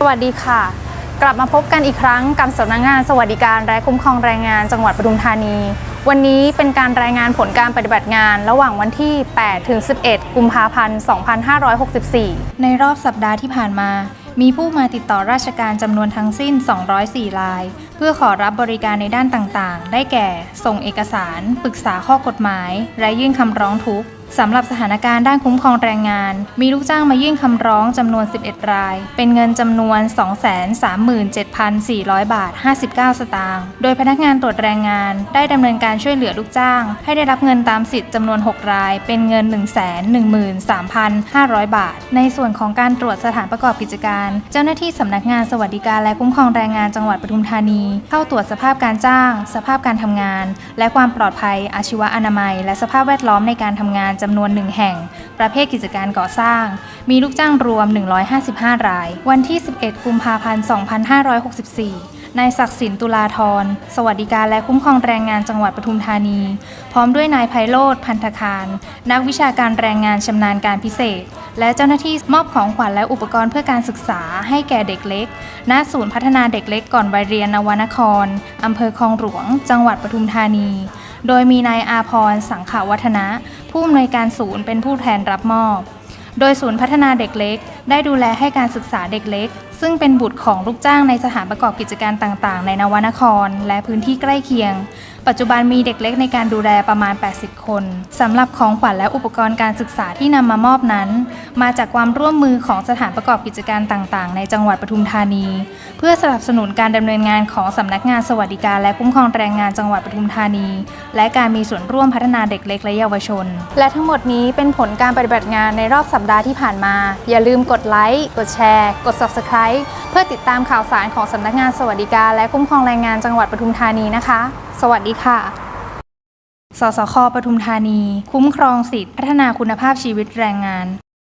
สวัสดีค่ะ กลับมาพบกันอีกครั้งกับสำนักงานสวัสดิการและคุ้มครองแรงงานจังหวัดปทุมธานี วันนี้เป็นการรายงานผลการปฏิบัติงานระหว่างวันที่ 8 ถึง 11 กุมภาพันธ์ 2564 ในรอบสัปดาห์ที่ผ่านมา มีผู้มาติดต่อราชการจำนวนทั้งสิ้น 204 ราย เพื่อขอรับบริการในด้านต่างๆ ได้แก่ ส่งเอกสาร ปรึกษาข้อกฎหมาย และยื่นคำร้องทุกข์ สำหรับสถานการณ์ด้านคุ้มครองแรงงาน มีลูกจ้างมายื่นคำร้องจำนวน 11 ราย เป็นเงินจำนวน 237,400 บาท 59 สตางค์ โดยพนักงานตรวจแรงงาน ได้ดำเนินการช่วยเหลือลูกจ้าง ให้ได้รับเงินตามสิทธิ์จำนวน 6 ราย เป็นเงิน 113,500 บาท ในส่วนของการตรวจสถานประกอบกิจการ เจ้าหน้าที่สำนักงานสวัสดิการและคุ้มครองแรงงานจังหวัดปทุมธานี เข้าตรวจสภาพการจ้าง สภาพการทำงาน และความปลอดภัย อาชีวะอนามัย และสภาพแวดล้อมในการทำงานจำนวนหนึ่งแห่ง ประเภทกิจการก่อสร้าง มีลูกจ้างรวม 155 ราย วันที่ 11 กุมภาพันธ์ 2564นายศักดิ์สินตุลาธร สวัสดิการและคุ้มครองแรงงานจังหวัดปทุมธานี พร้อมด้วยนายไพโรธพันธคาร นักวิชาการแรงงานชำนาญการพิเศษ และเจ้าหน้าที่มอบของขวัญและอุปกรณ์เพื่อการศึกษาให้แก่เด็กเล็ก ณ ศูนย์พัฒนาเด็กเล็กก่อนวัยเรียนนวนคร อำเภอคลองหลวง จังหวัดปทุมธานี โดยมีนายอาพรสังขาวัฒนะ ผู้อำนวยการศูนย์เป็นผู้แทนรับมอบ โดยศูนย์พัฒนาเด็กเล็ก ได้ดูแลให้การศึกษาเด็กเล็ก ซึ่งเป็นบุตรของลูกจ้างในสถานประกอบกิจการต่างๆ ในนวนคร และพื้นที่ใกล้เคียง ปัจจุบันมีเด็กเล็กในการดูแลประมาณ 80 คนสำหรับของขวัญและอุปกรณ์การศึกษาที่นำมามอบนั้น มาจากความร่วมมือของสถานประกอบกิจการต่างๆ ในจังหวัดปทุมธานี เพื่อสนับสนุนการดำเนินงานของสำนักงานสวัสดิการและคุ้มครองแรงงานจังหวัดปทุมธานี และการมีส่วนร่วมพัฒนาเด็กเล็กและเยาวชน และทั้งหมดนี้เป็นผลการปฏิบัติงานในรอบสัปดาห์ที่ผ่านมา อย่าลืมกดไลค์กดแชร์ กด Subscribe เพื่อติดตามข่าวสารของสำนักงานสวัสดิการและคุ้มครองแรงงานจังหวัดปทุมธานีนะคะ สวัสดีค่ะ สสค ปทุมธานี คุ้มครองสิทธิพัฒนาคุณภาพชีวิตแรงงาน